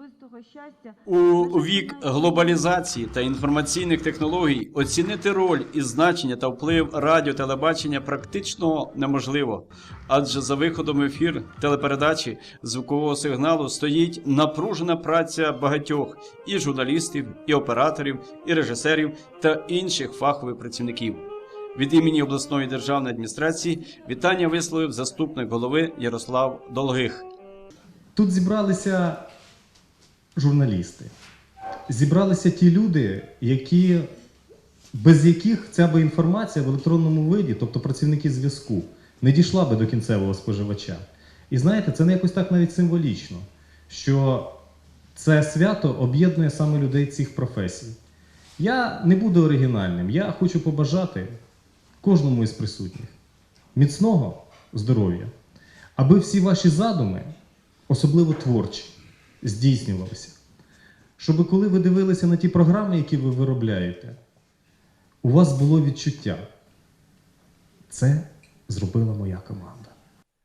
особистого щастя У вік глобалізації та інформаційних технологій оцінити роль і значення та вплив радіо телебачення практично неможливо, адже за виходом в ефір телепередачі звукового сигналу стоїть напружена праця багатьох і журналістів, і операторів, і режисерів та інших фахових працівників. Від імені обласної державної адміністрації вітання висловив заступник голови Ярослав Долгих. Тут зібралися журналісти, зібралися ті люди, які, без яких ця би інформація в електронному виді, тобто працівники зв'язку, не дійшла би до кінцевого споживача. І знаєте, це не якось так навіть символічно, що це свято об'єднує саме людей цих професій. Я не буду оригінальним, я хочу побажати кожному із присутніх міцного здоров'я, аби всі ваші задуми, особливо творчі, здійснювалися. Щоб коли ви дивилися на ті програми, які ви виробляєте, у вас було відчуття. Це зробила моя команда.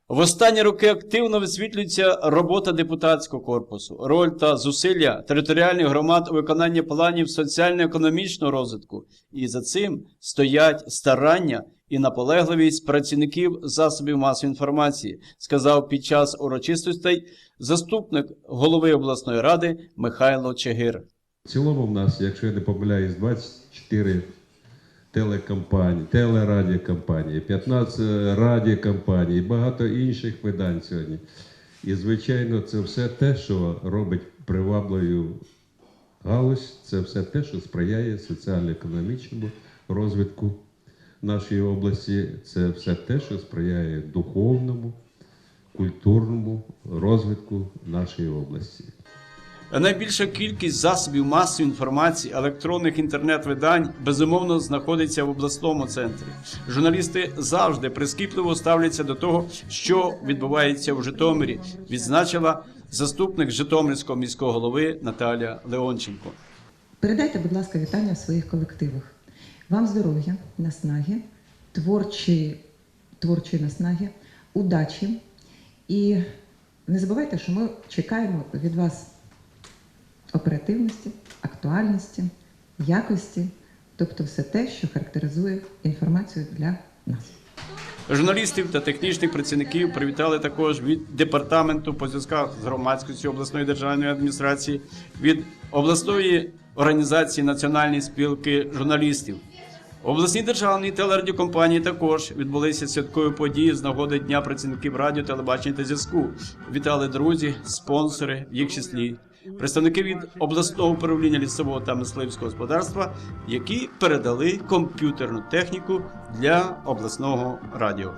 В останні роки активно висвітлюється робота депутатського корпусу, роль та зусилля територіальних громад у виконанні планів соціально-економічного розвитку, і за цим стоять старання і наполегливість працівників засобів масової інформації, сказав під час урочистостей заступник голови обласної ради Михайло Чигир. В цілому в нас, якщо я не помиляюсь, 24 телекомпанії, телерадіокомпанії, 15 радіокомпаній, багато інших видань сьогодні. І, звичайно, це все те, що робить привабливою галузь, це все те, що сприяє соціально-економічному розвитку нашої області, це все те, що сприяє духовному, культурному розвитку нашої області. Найбільша кількість засобів масової інформації, електронних інтернет-видань безумовно знаходиться в обласному центрі. Журналісти завжди прискіпливо ставляться до того, що відбувається в Житомирі, відзначила заступник Житомирського міського голови Наталя Леонченко. Передайте, будь ласка, вітання в своїх колективах. Вам здоров'я, наснаги, творчої, творчої наснаги, удачі. І не забувайте, що ми чекаємо від вас оперативності, актуальності, якості, тобто все те, що характеризує інформацію для нас. Журналістів та технічних працівників привітали також від департаменту по зв'язках з громадськістю обласної державної адміністрації, від обласної організації Національної спілки журналістів. Обласній державній телерадіокомпанії також відбулися святкові події з нагоди Дня працівників радіо, телебачення та зв'язку. Вітали друзі, спонсори, в їх числі представники від обласного управління лісового та мисливського господарства, які передали комп'ютерну техніку для обласного радіо.